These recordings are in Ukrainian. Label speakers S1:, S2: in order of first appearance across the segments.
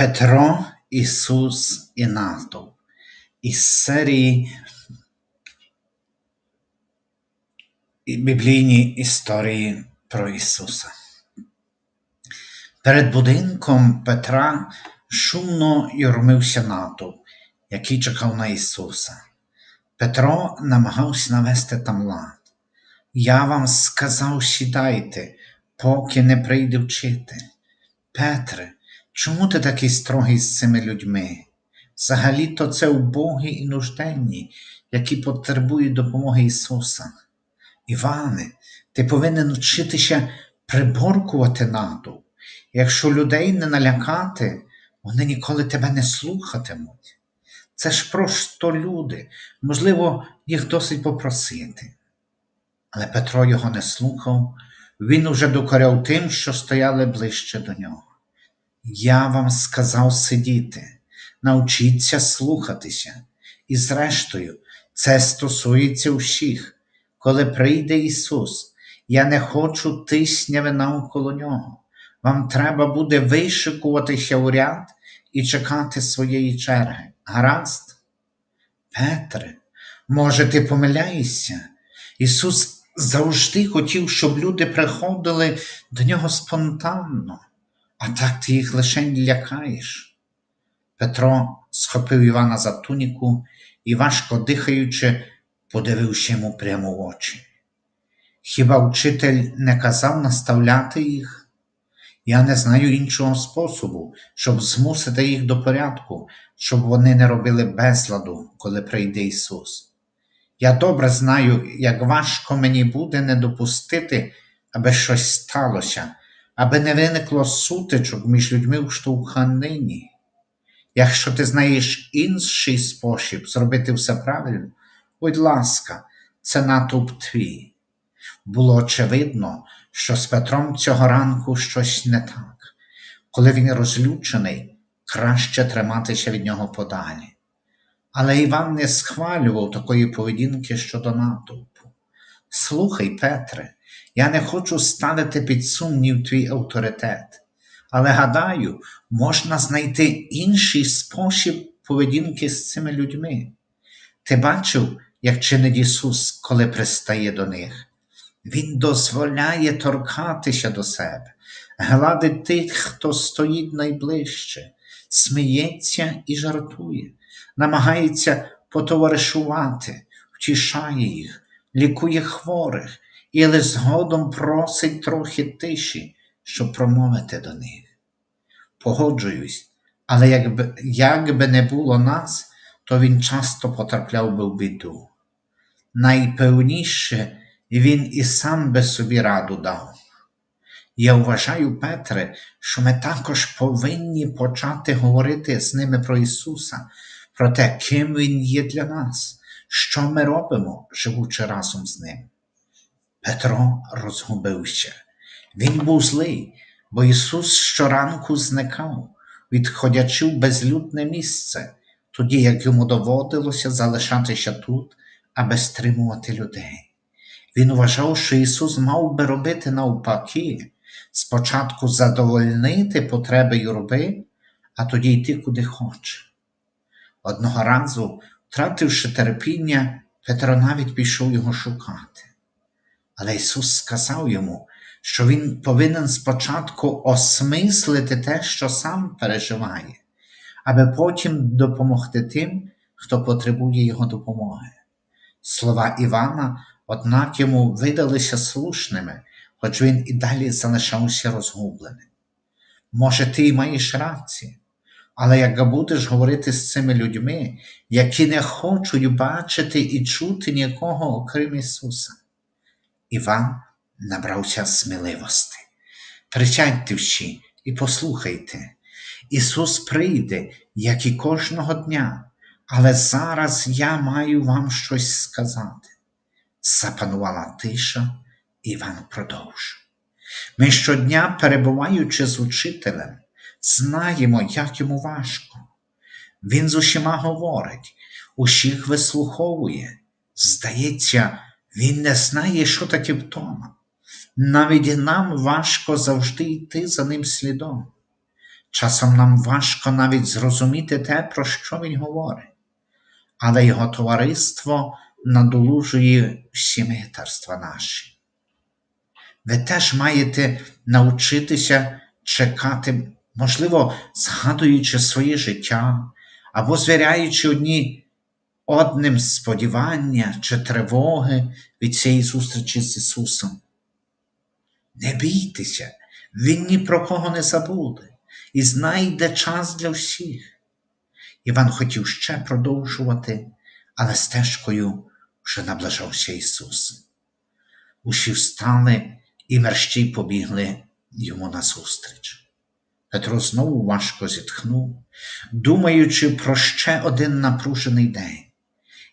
S1: Петро, Ісус і натовп із серії Біблійні історії про Ісуса. Перед будинком Петра шумно юрмився натовп, який чекав на Ісуса. Петро намагався навести там лад. Я вам сказав, сідайте, поки не прийде вчити. Петре, чому ти такий строгий з цими людьми? Взагалі-то це убогі і нужденні, які потребують допомоги Ісуса. Іване, ти повинен вчитися приборкувати натовп. Якщо людей не налякати, вони ніколи тебе не слухатимуть. Це ж просто люди, можливо, їх досить попросити. Але Петро його не слухав, він уже докоряв тим, що стояли ближче до нього. Я вам сказав сидіти, навчіться слухатися, і зрештою, це стосується всіх. Коли прийде Ісус, я не хочу тисняви навколо нього. Вам треба буде вишикуватися у ряд і чекати своєї черги. Гаразд? Петре, може, ти помиляєшся? Ісус завжди хотів, щоб люди приходили до нього спонтанно, а так ти їх лише лякаєш. Петро схопив Івана за туніку і, важко дихаючи, подивився йому прямо в очі. Хіба вчитель не казав наставляти їх? Я не знаю іншого способу, щоб змусити їх до порядку, щоб вони не робили безладу, коли прийде Ісус. Я добре знаю, як важко мені буде не допустити, аби щось сталося, аби не виникло сутичок між людьми в штовханині. Якщо ти знаєш інший спосіб зробити все правильно, будь ласка, це натовп твій. Було очевидно, що з Петром цього ранку щось не так. Коли він розлючений, краще триматися від нього подалі. Але Іван не схвалював такої поведінки щодо натовпу. Слухай, Петре, я не хочу ставити під сумнів твій авторитет, але гадаю, можна знайти інший спосіб поведінки з цими людьми. Ти бачив, як чинить Ісус, коли пристає до них? Він дозволяє торкатися до себе, гладить тих, хто стоїть найближче, сміється і жартує, намагається потоваришувати, втішає їх, лікує хворих і лише згодом просить трохи тиші, щоб промовити до них. Погоджуюсь, але якби, як би не було нас, то він часто потрапляв би в біду. Найпевніше він і сам би собі раду дав. Я вважаю, Петре, що ми також повинні почати говорити з ними про Ісуса, про те, ким Він є для нас, що ми робимо, живучи разом з Ним. Петро розгубився. Він був злий, бо Ісус щоранку зникав, відходячи в безлюдне місце, тоді як йому доводилося залишатися тут, аби стримувати людей. Він вважав, що Ісус мав би робити навпаки, спочатку задовольнити потреби юрби, а тоді йти куди хоче. Одного разу, втративши терпіння, Петро навіть пішов його шукати. Але Ісус сказав йому, що Він повинен спочатку осмислити те, що сам переживає, аби потім допомогти тим, хто потребує Його допомоги. Слова Івана, однак йому видалися слушними, хоч він і далі залишався розгубленим. Може, ти й маєш рацію, але як будеш говорити з цими людьми, які не хочуть бачити і чути нікого, окрім Ісуса. Іван набрався сміливості. Присядьте всі і послухайте. Ісус прийде, як і кожного дня, але зараз я маю вам щось сказати. Запанувала тиша, Іван продовжив. Ми щодня, перебуваючи з учителем, знаємо, як йому важко. Він з усіма говорить, усіх вислуховує. Здається, він не знає, що таке втома. Навіть нам важко завжди йти за ним слідом. Часом нам важко навіть зрозуміти те, про що він говорить, але його товариство надолужує всі митарства наші. Ви теж маєте навчитися чекати, можливо, згадуючи своє життя або звіряючи одні одним сподівання чи тривоги від цієї зустрічі з Ісусом. Не бійтеся, Він ні про кого не забуде і знайде час для всіх. Іван хотів ще продовжувати, але стежкою вже наближався Ісус. Усі встали і мерщій побігли йому назустріч. Петро знову важко зітхнув, думаючи про ще один напружений день,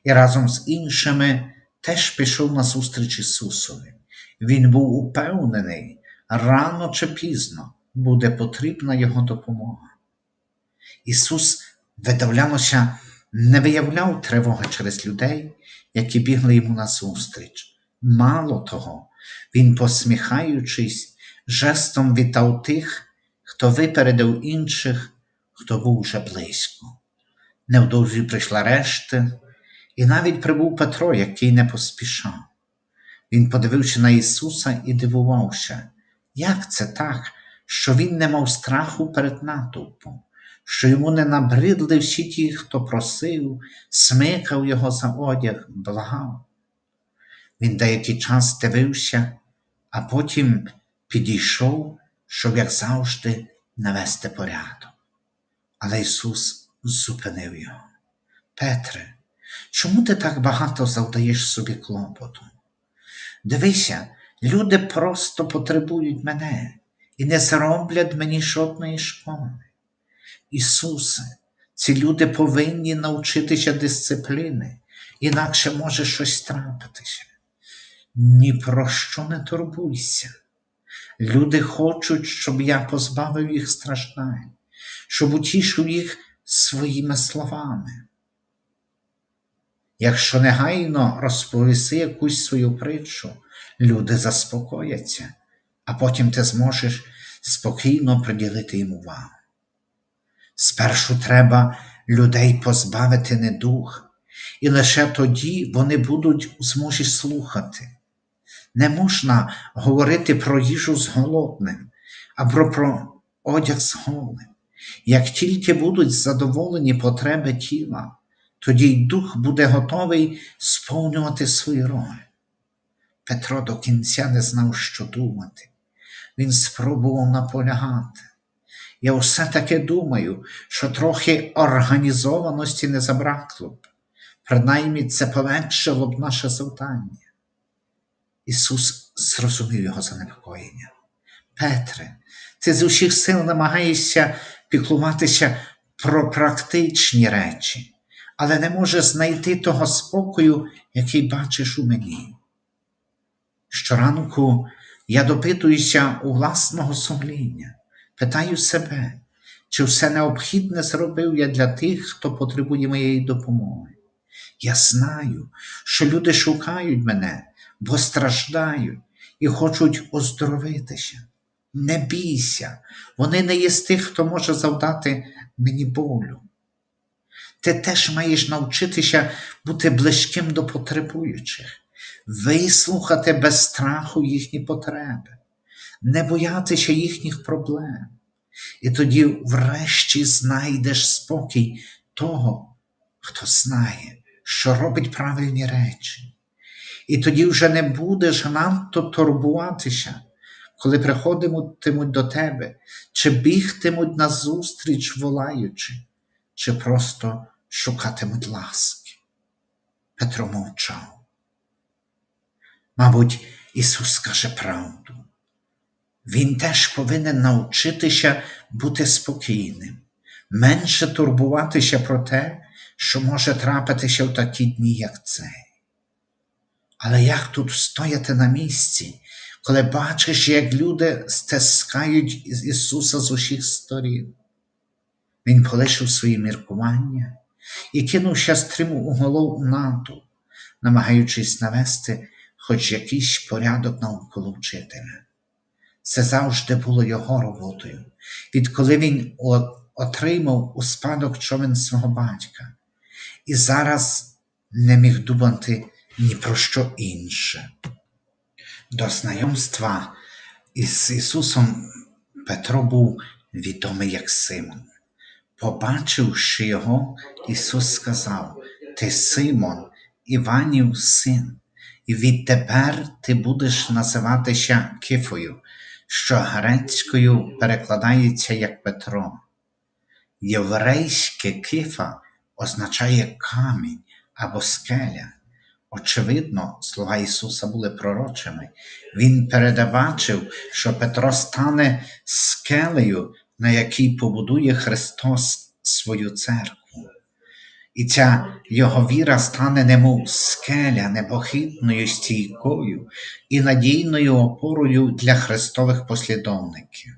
S1: і разом з іншими теж пішов назустріч Ісусові. Він був упевнений, рано чи пізно буде потрібна Його допомога. Ісус, видавлялося, не виявляв тривоги через людей, які бігли йому назустріч. Мало того, Він, посміхаючись, жестом вітав тих, хто випередив інших, хто був уже близько. Невдовзі прийшла решта, і навіть прибув Петро, який не поспішав. Він подивився на Ісуса і дивувався, як це так, що він не мав страху перед натовпом, що йому не набридли всі ті, хто просив, смикав його за одяг, благав. Він деякий час дивився, а потім підійшов, щоб, як завжди, навести порядок. Але Ісус зупинив його. Петре, чому ти так багато завдаєш собі клопоту? Дивися, люди просто потребують мене і не зроблять мені жодної шкоди. Ісусе, ці люди повинні навчитися дисципліни, інакше може щось трапитися. Ні про що не турбуйся. Люди хочуть, щоб я позбавив їх страждань, щоб утішив їх своїми словами. Якщо негайно розповіси якусь свою притчу, люди заспокояться, а потім ти зможеш спокійно приділити їм увагу. Спершу треба людей позбавити недух, і лише тоді вони будуть у змозі слухати. Не можна говорити про їжу з голодним або про одяг з голим. Як тільки будуть задоволені потреби тіла, тоді й дух буде готовий сповнювати свою роль. Петро до кінця не знав, що думати. Він спробував наполягати. Я все таки думаю, що трохи організованості не забракло б, принаймні це полегшило б наше завдання. Ісус зрозумів його занепокоєння. Петре, ти з усіх сил намагаєшся піклуватися про практичні речі, але не можеш знайти того спокою, який бачиш у мені. Щоранку я допитуюся у власного сумління, питаю себе, чи все необхідне зробив я для тих, хто потребує моєї допомоги. Я знаю, що люди шукають мене, бо страждають і хочуть оздоровитися. Не бійся, вони не є з тих, хто може завдати мені болю. Ти теж маєш навчитися бути близьким до потребуючих, вислухати без страху їхні потреби, не боятися їхніх проблем. І тоді, врешті, знайдеш спокій того, хто знає, що робить правильні речі. І тоді вже не будеш надто турбуватися, коли приходитимуть до тебе, чи бігтимуть назустріч, волаючи, чи просто шукатимуть ласки. Петро мовчав. Мабуть, Ісус каже правду. Він теж повинен навчитися бути спокійним, менше турбуватися про те, що може трапитися в такі дні, як цей. Але як тут стояти на місці, коли бачиш, як люди стискають Ісуса з усіх сторін? Він полишив свої міркування і кинувся стріму у голову нату, намагаючись навести хоч якийсь порядок навколо вчителя. Це завжди було його роботою, відколи він отримав у спадок човен свого батька. І зараз не міг думати ні про що інше. До знайомства із Ісусом Петро був відомий як Симон. Побачивши його, Ісус сказав: Ти Симон, Іванів син, і відтепер ти будеш називатися Кифою, що грецькою перекладається як Петро. Єврейське кифа означає камінь або скеля. Очевидно, слова Ісуса були пророчими. Він передбачив, що Петро стане скелею, на якій побудує Христос свою церкву. І ця його віра стане немов скеля непохитною стійкою і надійною опорою для Христових послідовників.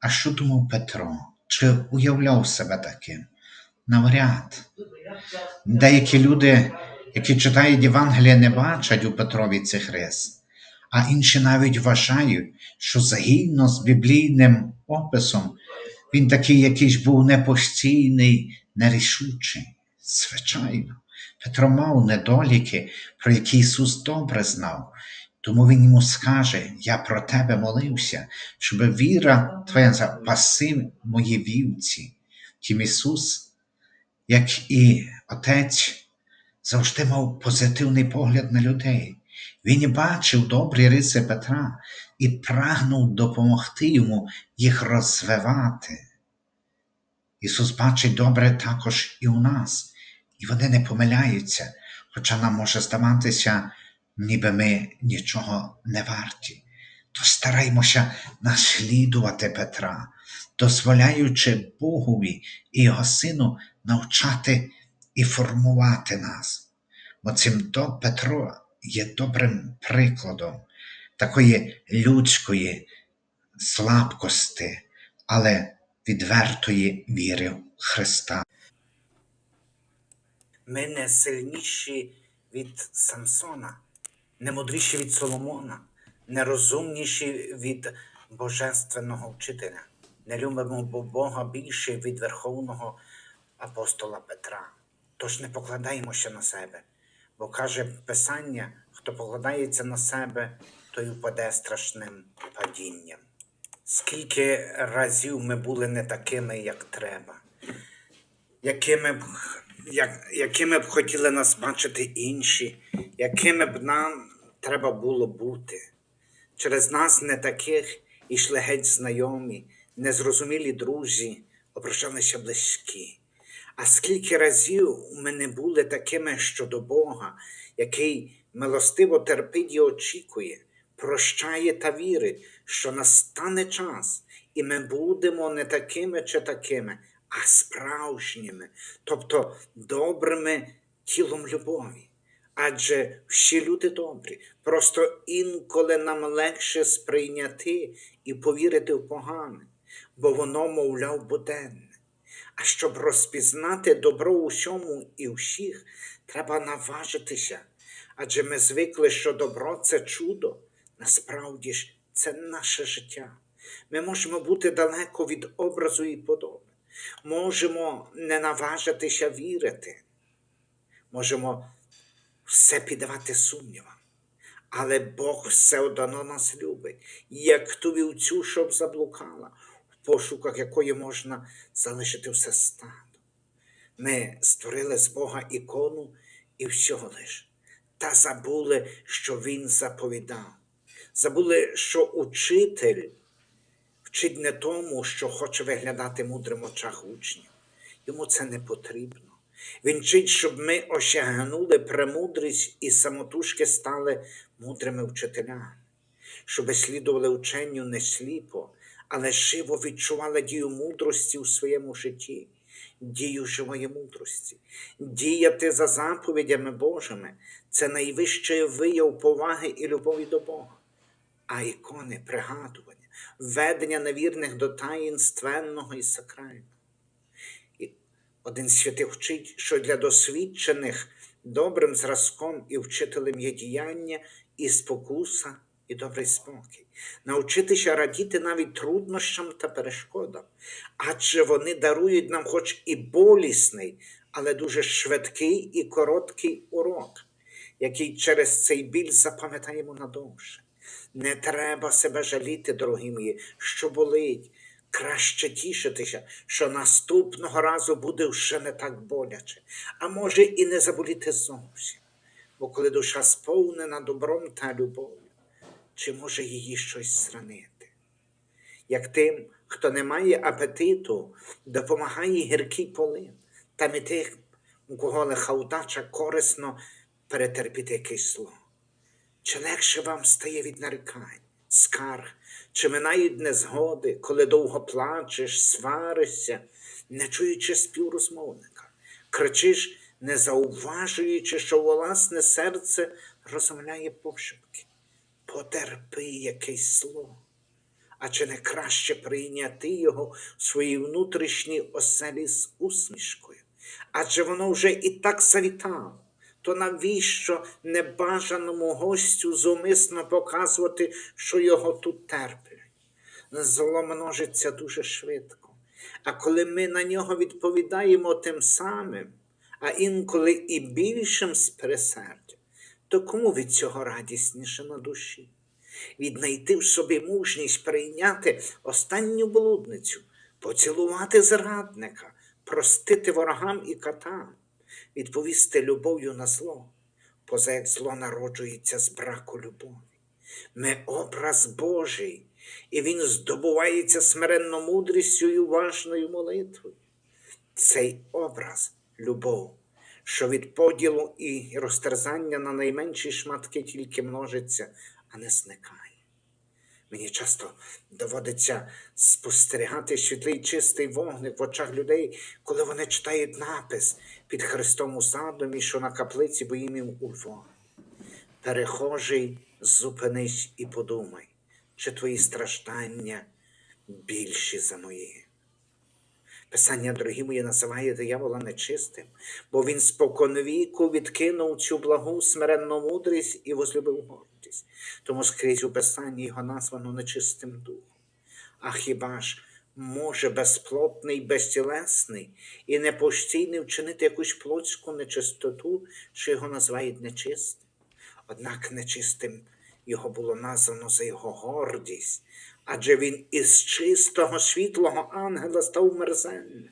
S1: А що думав Петро? Чи уявляв себе таким? Навряд. Деякі люди, які читають Євангелія, не бачать у Петрові цих рис, а інші навіть вважають, що загідно з біблійним описом він такий якийсь був непостійний, нерішучий. Звичайно, Петро мав недоліки, про які Ісус добре знав. Тому він йому скаже: Я про тебе молився, щоб віра твоя запаси мої вівці. Тім Ісус, як і Отець, завжди мав позитивний погляд на людей. Він бачив добрі риси Петра і прагнув допомогти йому їх розвивати. Ісус бачить добре також і у нас, і вони не помиляються, хоча нам може здаватися, ніби ми нічого не варті. То стараймося наслідувати Петра, дозволяючи Богові і Його Сину навчати і формувати нас. Бо цим до Петро є добрим прикладом такої людської слабкості, але відвертої віри в Христа.
S2: Ми не сильніші від Самсона, не мудріші від Соломона, не розумніші від божественного вчителя, не любимо Бога більше від верховного апостола Петра. Тож не покладаємося на себе, бо каже Писання, хто покладається на себе, той упаде страшним падінням. Скільки разів ми були не такими, як треба, якими б, як, якими б хотіли нас бачити інші, якими б нам треба було бути. Через нас не таких ішли геть знайомі, незрозумілі друзі, ображалися близькі. А скільки разів ми не були такими щодо Бога, який милостиво терпить і очікує, прощає та вірить, що настане час, і ми будемо не такими чи такими, а справжніми, тобто добрими тілом любові. Адже всі люди добрі, просто інколи нам легше сприйняти і повірити в погане, бо воно, мовляв, буденне. А щоб розпізнати добро у всьому і всіх, треба наважитися. Адже ми звикли, що добро це чудо, насправді ж це наше життя. Ми можемо бути далеко від образу і подоби, можемо не наважитися вірити, можемо все піддавати сумнівам. Але Бог все одно нас любить, як ту вівцю, щоб заблукала, пошуках якої можна залишити все стадо. Ми створили з Бога ікону і всього лиш, та забули, що Він заповідав. Забули, що учитель вчить не тому, що хоче виглядати мудрим очах учнів. Йому це не потрібно. Він вчить, щоб ми осягнули премудрість і самотужки стали мудрими вчителями, щоб слідували ученню не сліпо, але живо відчували дію мудрості у своєму житті, дію живої мудрості. Діяти за заповідями Божими це найвищий вияв поваги і любові до Бога. А ікони пригадування, ведення невірних до таїнственного і сакрального. І один святий вчить, що для досвідчених добрим зразком і вчителем є діяння і спокуса, і добрий спокій, навчитися радіти навіть труднощам та перешкодам, адже вони дарують нам хоч і болісний, але дуже швидкий і короткий урок, який через цей біль запам'ятаємо надовше. Не треба себе жаліти, дорогі мої, що болить. Краще тішитися, що наступного разу буде вже не так боляче, а може і не заболіти зовсім. Бо коли душа сповнена добром та любов'ю, чи може її щось зранити? Як тим, хто не має апетиту, допомагає гіркий полин, там і тих, у кого лиха удача корисно перетерпіти якесь зло. Чи легше вам стає від нарікань, скарг, чи минають незгоди, коли довго плачеш, сваришся, не чуючи співрозмовника, кричиш, не зауважуючи, що власне серце розмовляє пошепки. Потерпи якесь слово. А чи не краще прийняти його в своїй внутрішній оселі з усмішкою? Адже воно вже і так завітало. То навіщо небажаному гостю зумисно показувати, що його тут терплять? Зло множиться дуже швидко. А коли ми на нього відповідаємо тим самим, а інколи і більшим з пересердя, то кому від цього радісніше на душі? Віднайти в собі мужність прийняти останню блудницю, поцілувати зрадника, простити ворогам і катам, відповісти любов'ю на зло, поза як зло народжується з браку любові. Ми образ Божий, і він здобувається смиренно мудрістю і уважною молитвою. Цей образ любов, що від поділу і розтерзання на найменші шматки тільки множиться, а не зникає. Мені часто доводиться спостерігати світлий чистий вогник в очах людей, коли вони читають напис під Христом у задумі, що на каплиці боїмів у Львові. Перехожий, зупинись і подумай, чи твої страждання більші за мої. Писання, дорогі мої, називає диявола нечистим, бо він споконвіку відкинув цю благу смиренну мудрість і возлюбив гордість. Тому скрізь у Писанні його названо нечистим духом. А хіба ж може безплотний, безтілесний і непостійний вчинити якусь плотську нечистоту, що його називають нечистим? Однак нечистим його було названо за його гордість, адже він із чистого світлого ангела став мерзенним.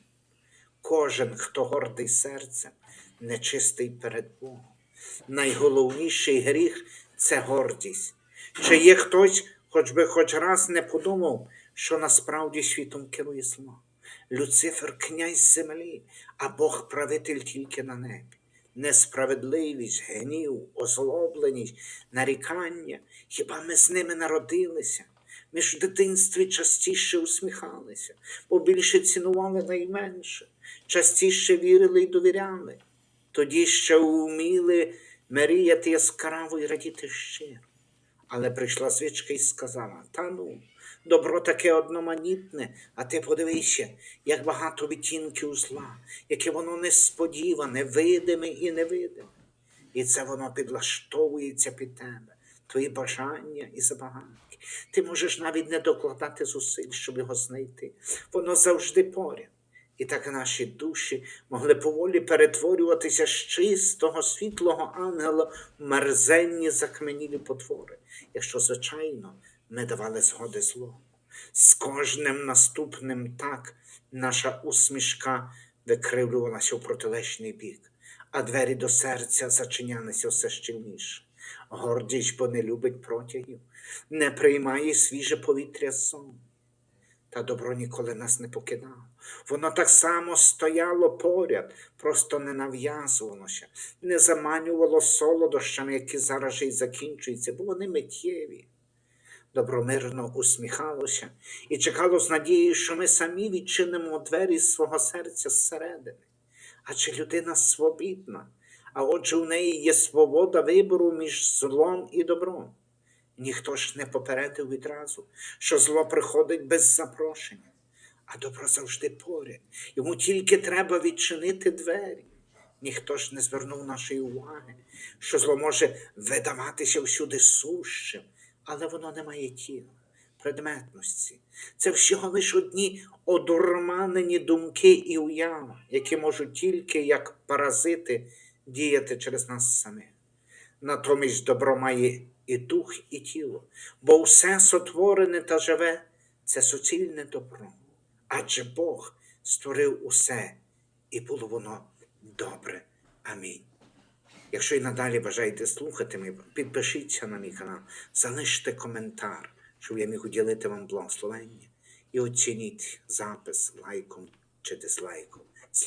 S2: Кожен, хто гордий серцем, нечистий перед Богом. Найголовніший гріх це гордість. Чи є хтось, хоч би хоч раз не подумав, що насправді світом керує зло? Люцифер князь землі, а Бог правитель тільки на небі. Несправедливість, гнів, озлобленість, нарікання. Хіба ми з ними народилися? Ми в дитинстві частіше усміхалися, бо більше цінували найменше, частіше вірили й довіряли. Тоді ще вміли мріяти яскраво і радіти щиро. Але прийшла звичка і сказала: Та ну, добро таке одноманітне, а ти подивися, як багато відтінків зла, яке воно несподіване, видиме і невидиме. І це воно підлаштовується під тебе, твої бажання і забаганки. Ти можеш навіть не докладати зусиль, щоб його знайти. Воно завжди поряд. І так наші душі могли поволі перетворюватися з чистого світлого ангела в мерзенні закаменілі потвори, якщо, звичайно, ми давали згоди злому. З кожним наступним так наша усмішка викривлювалася в протилежний бік, а двері до серця зачинялися все щільніше. Гордість, бо не любить протягів, не приймає свіже повітря сон. Та добро ніколи нас не покидало. Воно так само стояло поряд, просто не нав'язувалося, не заманювало солодощами, які зараз же й закінчуються, бо вони миттєві. Добромирно усміхалося і чекало з надією, що ми самі відчинимо двері свого серця зсередини. Адже людина свобідна, а отже в неї є свобода вибору між злом і добром. Ніхто ж не попередив відразу, що зло приходить без запрошення, а добро завжди поряд. Йому тільки треба відчинити двері. Ніхто ж не звернув нашої уваги, що зло може видаватися всюди сущим, але воно не має тіла, предметності. Це всього лиш одні одурманені думки і уява, які можуть тільки як паразити діяти через нас самих. Натомість добро має і дух, і тіло, бо все сотворене та живе це суцільне добро. Адже Бог створив усе, і було воно добре. Амінь. Якщо і надалі бажаєте слухати підпишіться на мій канал, залиште коментар, щоб я міг уділити вам благословення, і оцініть запис лайком чи дизлайком.